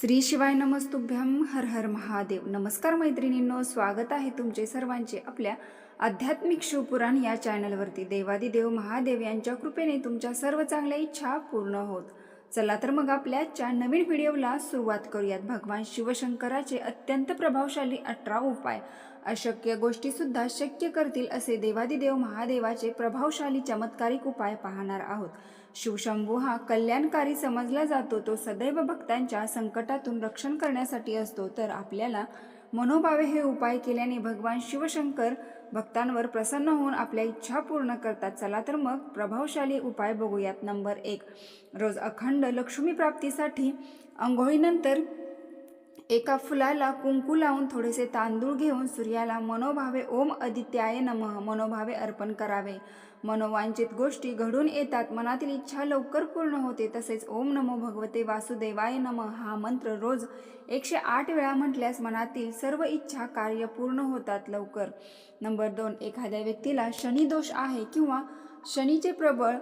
श्री शिवाय नमस्तुभ्यम हर हर महादेव. नमस्कार मैत्रिणींनो स्वागत आहे तुमचे सर्वांचे आपल्या आध्यात्मिक शिवपुराण या चॅनलवरती. देवादिदेव महादेव यांच्या कृपेने तुमच्या सर्व चांगल्या इच्छा पूर्ण होत. चला तर मग आपल्याच्या नवीन व्हिडिओला सुरुवात करूयात. भगवान शिवशंकराचे अत्यंत प्रभावशाली अठरा उपाय. अशक्य गोष्टीसुद्धा शक्य करतील असे देवादिदेव महादेवाचे प्रभावशाली चमत्कारिक उपाय पाहणार आहोत. शिवशंभू हा कल्याणकारी समजला जातो. तो सदैव भक्तांच्या संकटातून रक्षण करण्यासाठी असतो. तर आपल्याला मनोभावे हे उपाय केल्याने भगवान शिवशंकर भक्तांवर प्रसन्न होऊन आपल्या इच्छा पूर्ण करतात. चला तर मग प्रभावशाली उपाय बघूयात. नंबर एक. रोज अखंड लक्ष्मी प्राप्तीसाठी आंघोळीनंतर एका फुलाला कुंकू लावून थोडेसे तांदूळ घेऊन सूर्याला मनोभावे ओम आदित्याय नमः मनोभावे अर्पण करावे. मनोवांचित गोष्टी घडून येतात मनातील इच्छा लवकर पूर्ण होते तसेच ओम नमो भगवते वासुदेवाय नमः हा मंत्र रोज एकशे आठ वेळा म्हटल्यास मनातील सर्व इच्छा कार्य पूर्ण होतात लवकर. नंबर दोन एखाद्या व्यक्तीला शनिदोष आहे किंवा शनीचे प्रबळ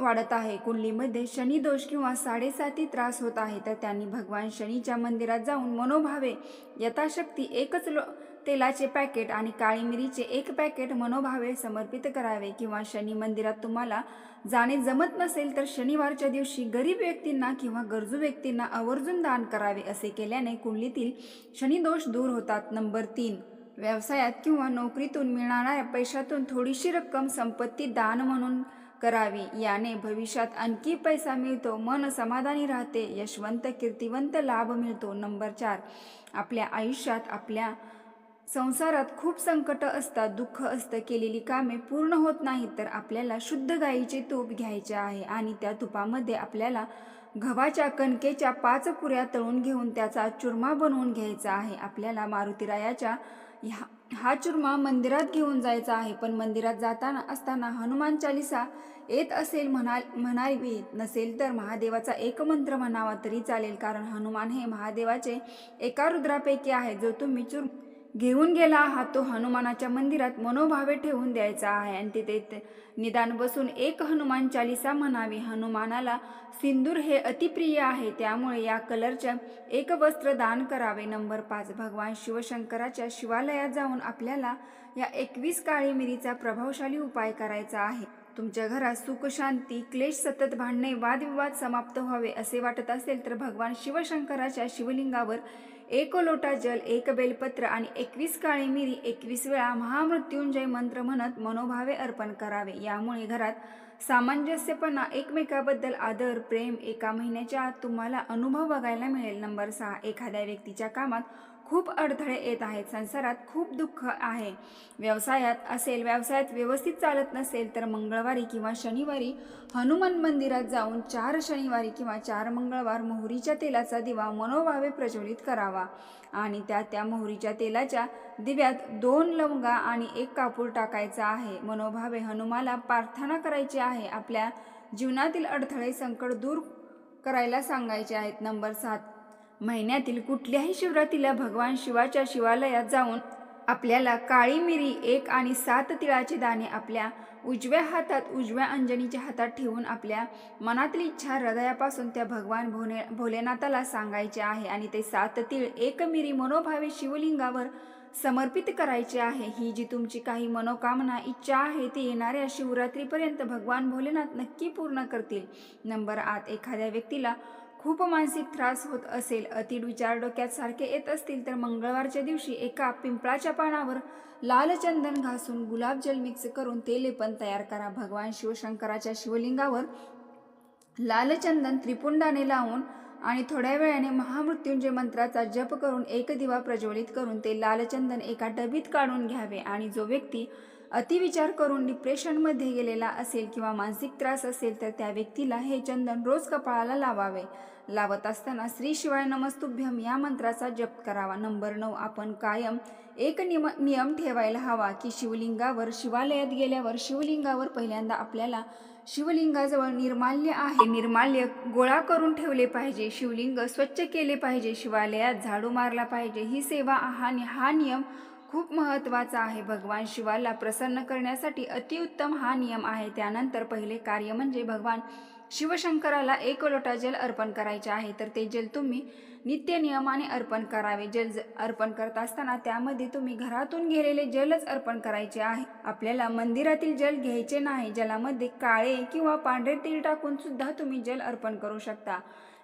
वाढत आहे. कुंडलीमध्ये शनी दोष किंवा साडेसाती त्रास होत आहे तर त्यांनी भगवान शनीच्या मंदिरात जाऊन मनोभावे यथाशक्ती एकच लो तेलाचे पॅकेट आणि काळी मिरीचे एक पॅकेट मनोभावे समर्पित करावे किंवा शनी मंदिरात तुम्हाला जाणे जमत नसेल तर शनिवारच्या दिवशी गरीब व्यक्तींना किंवा गरजू व्यक्तींना आवर्जून दान करावे असे केल्याने कुंडलीतील शनिदोष दूर होतात. नंबर तीन व्यवसायात किंवा नोकरीतून मिळणाऱ्या पैशातून थोडीशी रक्कम संपत्ती दान म्हणून करावी. याने भविष्यात आणखी पैसा मिळतो मन समाधानी राहते यशवंत कीर्तिवंत लाभ मिळतो. नंबर चार आपल्या आयुष्यात आपल्या संसारात खूप संकट असतात दुःख असतं केलेली कामे पूर्ण होत नाहीत तर आपल्याला शुद्ध गाईचे तूप घ्यायचे आहे आणि त्या तुपामध्ये आपल्याला गव्हाच्या कणकेच्या पाच पुऱ्या तळून घेऊन त्याचा चुरमा बनवून घ्यायचा आहे. आपल्याला मारुतीरायाच्या ह्या हा चुरमा मंदिरात घेऊन जायचा आहे पण मंदिरात जाताना असताना हनुमान चालिसा येत असेल म्हणा म्हणावी नसेल तर महादेवाचा एक मंत्र म्हणावा तरी चालेल कारण हनुमान हे महादेवाचे एका रुद्रापैकी आहे जो तुम्ही चुर घेऊन गेला आहात तो हनुमानाच्या मंदिरात मनोभावे ठेवून द्यायचा आहे. आणि तिथे ते निदान बसून एक हनुमान चालिसा म्हणावी. हनुमानाला सिंदूर हे अतिप्रिय आहे. त्यामुळे या कलरच्या एक वस्त्र दान करावे. नंबर पाच. भगवान शिवशंकराच्या शिवालयात जाऊन आपल्याला या एकवीस काळी मिरीचा प्रभावशाली उपाय करायचा आहे. तुमच्या घरात सुख शांती क्लेश सतत भांडणे वादविवाद समाप्त व्हावे असे वाटत असेल तर भगवान शिवशंकराच्या शिवलिंगावर एक लोटा जल एक बेलपत्र आणि एकवीस काळी मिरी एकवीस वेळा महामृत्युंजय मंत्र म्हणत मनोभावे अर्पण करावे. यामुळे घरात सामंजस्यपणा एकमेकाबद्दल आदर प्रेम एका महिन्याच्या आत तुम्हाला अनुभव बघायला मिळेल. नंबर सहा. एखाद्या व्यक्तीच्या कामात खूप अडथळे येत आहेत. संसारात खूप दुःख आहे. व्यवसायात असेल व्यवसायात व्यवस्थित चालत नसेल तर मंगळवारी किंवा शनिवारी हनुमान मंदिरात जाऊन चार शनिवारी किंवा चार मंगळवार मोहरीच्या तेलाचा दिवा मनोभावे प्रज्वलित करावा. आणि त्या त्या मोहरीच्या तेलाच्या दिव्यात दोन लवंगा आणि एक कापूर टाकायचा आहे. मनोभावे हनुमाला प्रार्थना करायची आहे. आपल्या जीवनातील अडथळे संकट दूर करायला सांगायचे आहेत. नंबर सात महिन्यातील कुठल्याही शिवरात्रीला भगवान शिवाच्या शिवालयात जाऊन आपल्याला काळी मिरी एक आणि सात तिळाचे दाणे आपल्या उजव्या हातात उजव्या अंजनीच्या हातात ठेवून आपल्या मनातली इच्छा हृदयापासून त्या भगवान भोले भोलेनाथाला सांगायचे आहे आणि ते सात तिळ एक मिरी मनोभावे शिवलिंगावर समर्पित करायचे आहे. ही जी तुमची काही मनोकामना इच्छा आहे ती येणाऱ्या शिवरात्रीपर्यंत भगवान भोलेनाथ नक्की पूर्ण करतील. नंबर आठ एखाद्या व्यक्तीला खूप मानसिक त्रास होत असेल अतिड विचार डोक्यात सारखे येत असतील तर मंगळवारच्या दिवशी एका पिंपळाच्या पानावर लाल चंदन घासून गुलाबजल मिक्स करून ते लेपन तयार करा. भगवान शिवशंकराच्या शिवलिंगावर लाल चंदन त्रिपुंडाने लावून आणि थोड्या वेळाने महामृत्युंजय मंत्राचा जप करून एक दिवा प्रज्वलित करून ते लालचंदन एका डबीत काढून घ्यावे आणि जो व्यक्ती अतिविचार करून डिप्रेशनमध्ये गेलेला असेल किंवा मानसिक त्रास असेल तर त्या व्यक्तीला हे चंदन रोज कपाळाला लावावे. लावत असताना श्री शिवाय नमस्तुभ्यम या मंत्राचा जप करावा. नंबर नऊ आपण कायम एक नियम नियम ठेवायला हवा की शिवलिंगावर शिवालयात गेल्यावर शिवलिंगावर पहिल्यांदा आपल्याला शिवलिंगाजवळ निर्माल्य आहे. निर्माल्य गोळा करून ठेवले पाहिजे. शिवलिंग स्वच्छ केले पाहिजे. शिवालयात झाडू मारला पाहिजे. ही सेवा हा हा नियम खूप महत्त्वाचा आहे. भगवान शिवाला प्रसन्न करण्यासाठी अतिउत्तम हा नियम आहे. त्यानंतर पहिले कार्य म्हणजे भगवान शिवशंकराला एक लोटा जल अर्पण करायचे आहे. तर ते जल तुम्ही नित्य नियमाने अर्पण करावे. जल ज- अर्पण करत असताना त्यामध्ये तुम्ही घरातून गेलेले जलच अर्पण करायचे आहे. आपल्याला मंदिरातील जल घ्यायचे नाही. जलामध्ये काळे किंवा पांढरे तेल टाकून सुद्धा तुम्ही जल अर्पण करू शकता.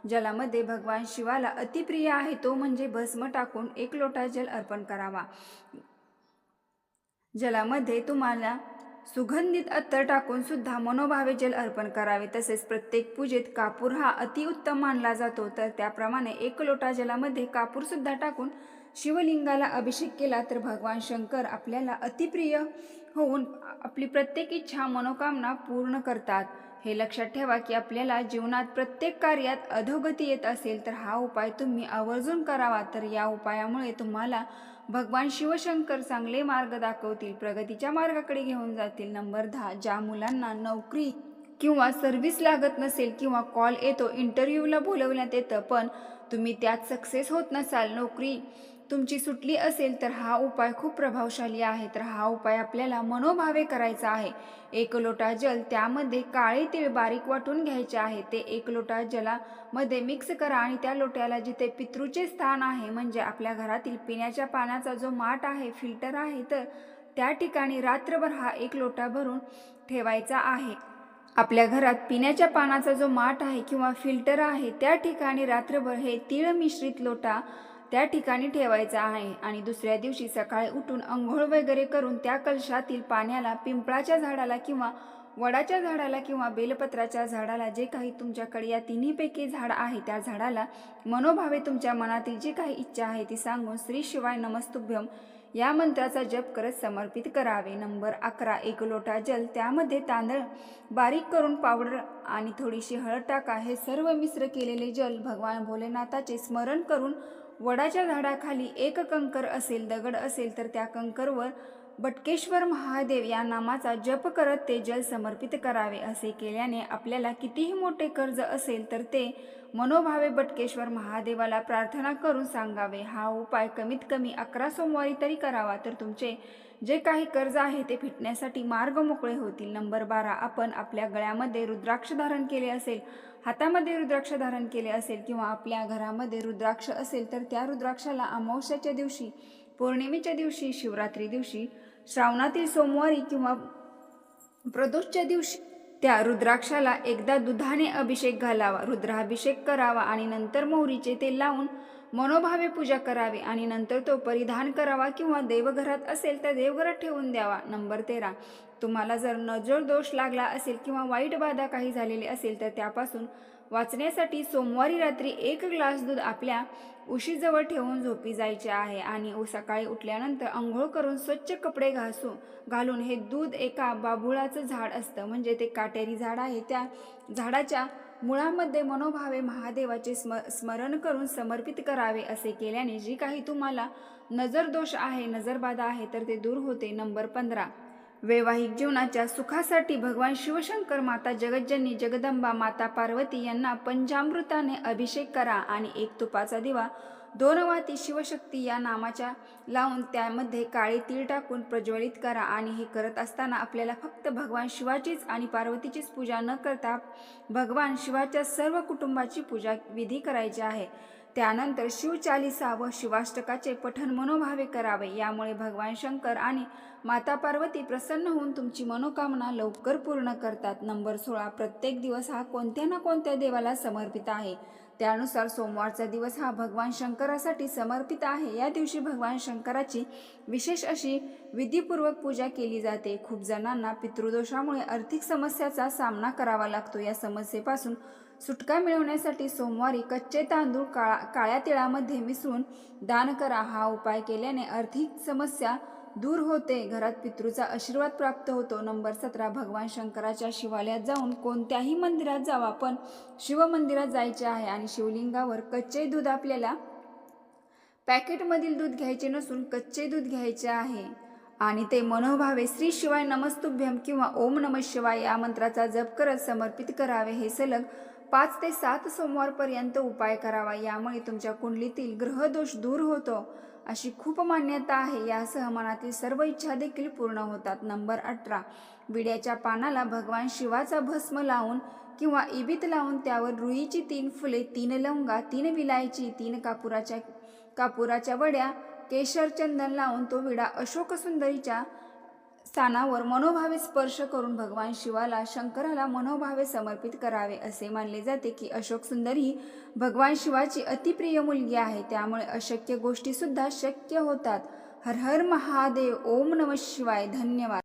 जलामध्ये भगवान शिवाला अतिप्रिय आहे तो म्हणजे भस्म टाकून एक लोटा जल अर्पण करावा. जलामध्ये तुम्हाला सुगंधित अत्तर टाकून सुद्धा मनोभावे जल अर्पण करावे. तसेच प्रत्येक पूजेत कापूर हा अतिउत्तम मानला जातो. तर त्याप्रमाणे एक लोटा जलामध्ये कापूर सुद्धा टाकून शिवलिंगाला अभिषेक केला तर भगवान शंकर आपल्याला अतिप्रिय होऊन आपली प्रत्येक इच्छा मनोकामना पूर्ण करतात. हे लक्षात ठेवा की आपल्याला जीवनात प्रत्येक कार्यात अधोगती येत असेल तर हा उपाय तुम्ही आवर्जून करावा. तर या उपायामुळे तुम्हाला भगवान शिवशंकर चांगले मार्ग दाखवतील प्रगतीच्या मार्गाकडे घेऊन जातील. नंबर दहा ज्या मुलांना नोकरी किंवा सर्व्हिस लागत नसेल किंवा कॉल येतो इंटरव्ह्यूला बोलवण्यात येतं पण तुम्ही त्यात सक्सेस होत नसाल नोकरी तुमची सुटली असेल तर हा उपाय खूप प्रभावशाली आहे. तर हा उपाय आपल्याला मनोभावे करायचा आहे. एक लोटा जल त्यामध्ये काळे तीळ बारीक वाटून घ्यायचे आहे. ते एक लोटा जलामध्ये मिक्स करा आणि त्या लोट्याला जिथे पितृचे स्थान आहे म्हणजे आपल्या घरातील पिण्याच्या पाण्याचा जो माठ आहे फिल्टर आहे तर त्या ठिकाणी रात्रभर हा एक लोटा भरून ठेवायचा आहे. आपल्या घरात पिण्याच्या पाण्याचा जो माठ आहे किंवा फिल्टर आहे त्या ठिकाणी रात्रभर हे तीळ मिश्रित लोटा त्या ठिकाणी ठेवायचा आहे आणि दुसऱ्या दिवशी सकाळी उठून अंघोळ वगैरे करून त्या कलशातील पाण्याला पिंपळाच्या झाडाला किंवा वडाच्या झाडाला किंवा बेलपत्राच्या झाडाला जे काही तुमच्याकडे या तिन्हीपैकी झाड आहे त्या झाडाला मनोभावे तुमच्या मनातील जी काही इच्छा आहे ती सांगून श्री शिवाय नमस्तुभ्यम या मंत्राचा जप करत समर्पित करावे. नंबर अकरा एक लोटा जल त्यामध्ये तांदळ बारीक करून पावडर आणि थोडीशी हळद टाका. हे सर्व मिश्र केलेले जल भगवान भोलेनाथाचे स्मरण करून वडाच्या झाडाखाली एक कंकर असेल दगड असेल तर त्या कंकरवर बटकेश्वर महादेव या नामाचा जप करत ते जल समर्पित करावे असे केल्याने आपल्याला कितीही मोठे कर्ज असेल तर ते मनोभावे बटकेश्वर महादेवाला प्रार्थना करून सांगावे. हा उपाय कमीत कमी अकरा सोमवारी तरी करावा. तर तुमचे जे काही कर्ज आहे ते फिटण्यासाठी मार्ग मोकळे होतील. नंबर बारा आपण आपल्या गळ्यामध्ये रुद्राक्ष धारण केले असेल हातामध्ये रुद्राक्ष धारण केले असेल किंवा आपल्या घरामध्ये रुद्राक्ष असेल तर त्या रुद्राक्षाला अमावस्याच्या दिवशी पौर्णिमेच्या दिवशी शिवरात्री दिवशी श्रावणातील सोमवारी किंवा प्रदोषच्या दिवशी त्या रुद्राक्षाला एकदा दुधाने अभिषेक घालावा रुद्राभिषेक करावा आणि नंतर मोहरीचे तेल लावून मनोभावे पूजा करावी आणि नंतर तो परिधान करावा किंवा देवघरात असेल तर देवघरात ठेवून द्यावा. नंबर तेरा. तुम्हाला जर नजर दोष लागला असेल किंवा वाईट बाधा काही झालेली असेल तर त्यापासून वाचण्यासाठी सोमवारी रात्री एक ग्लास दूध आपल्या उशीजवळ ठेवून झोपी जायचे आहे आणि सकाळी उठल्यानंतर आंघोळ करून स्वच्छ कपडे घासू घालून हे दूध एका बाबुळाचं झाड असतं. म्हणजे ते काटेरी झाड आहे. त्या झाडाच्या मुळामध्ये मनोभावे महादेवाचे स्म स्मरण करून समर्पित करावे असे केल्याने जी काही तुम्हाला नजर दोष आहे नजरबाधा आहे तर ते दूर होते. नंबर पंधरा. वैवाहिक जीवनाच्या सुखासाठी भगवान शिवशंकर माता जगज्जननी जगदंबा माता पार्वती यांना पंचामृताने अभिषेक करा आणि एक तुपाचा दिवा दोन वाती शिवशक्ती या नामाच्या लावून त्यामध्ये काळे तीळ टाकून प्रज्वलित करा आणि हे करत असताना आपल्याला फक्त भगवान शिवाचीच आणि पार्वतीचीच पूजा न करता भगवान शिवाच्या सर्व कुटुंबाची पूजा विधी करायची आहे. त्यानंतर शिवचालिसा व शिवाष्टकाचे पठण मनोभावे करावे. यामुळे भगवान शंकर आणि माता पार्वती प्रसन्न होऊन तुमची मनोकामना लवकर पूर्ण करतात. नंबर सोळा प्रत्येक दिवस हा कोणत्या ना कोणत्या देवाला समर्पित आहे? त्यानुसार सोमवारचा दिवस हा भगवान शंकरासाठी समर्पित आहे. या दिवशी भगवान शंकराची विशेष अशी विधीपूर्वक पूजा केली जाते. खूप जणांना पितृदोषामुळे आर्थिक समस्याचा सामना करावा लागतो. या समस्येपासून सुटका मिळवण्यासाठी सोमवारी कच्चे तांदूळ काळा काळ्या तिळामध्ये मिसळून दान करा हा उपाय केल्याने आर्थिक समस्या दूर होते. घरात पितृचा आशीर्वाद प्राप्त होतो. नंबर सतरा भगवान शंकराच्या शिवालयात जाऊन कोणत्याही मंदिरात जावा पण शिवमंदिरात जायचे आहे आणि शिवलिंगावर कच्चे दूध आपल्याला पॅकेटमधील दूध घ्यायचे नसून कच्चे दूध घ्यायचे आहे. आणि ते मनोभावे श्री शिवाय नमस्तुभ्यम किंवा ओम नम शिवाय या मंत्राचा जप करत समर्पित करावे हे सलग पाच ते सात सोमवारपर्यंत उपाय करावा. यामुळे तुमच्या कुंडलीतील ग्रहदोष दूर होतो अशी खूप मान्यता आहे. यासह मनातील सर्व इच्छा देखील पूर्ण होतात. नंबर अठरा. विड्याच्या पानाला भगवान शिवाचा भस्म लावून किंवा इबीत लावून त्यावर रुईची तीन फुले तीन लवंगा तीन विलायची तीन कापुराच्या कापुराच्या वड्या केशर चंदन लावून तो विडा अशोक सुंदरीच्या स्थानावर मनोभावे स्पर्श करून भगवान शिवाला शंकराला मनोभावे समर्पित करावे असे मानले जाते की अशोक सुंदर ही भगवान शिवाची अतिप्रिय मुलगी आहे. त्यामुळे अशक्य गोष्टीसुद्धा शक्य होतात. हर हर महादेव ओम नम शिवाय. धन्यवाद.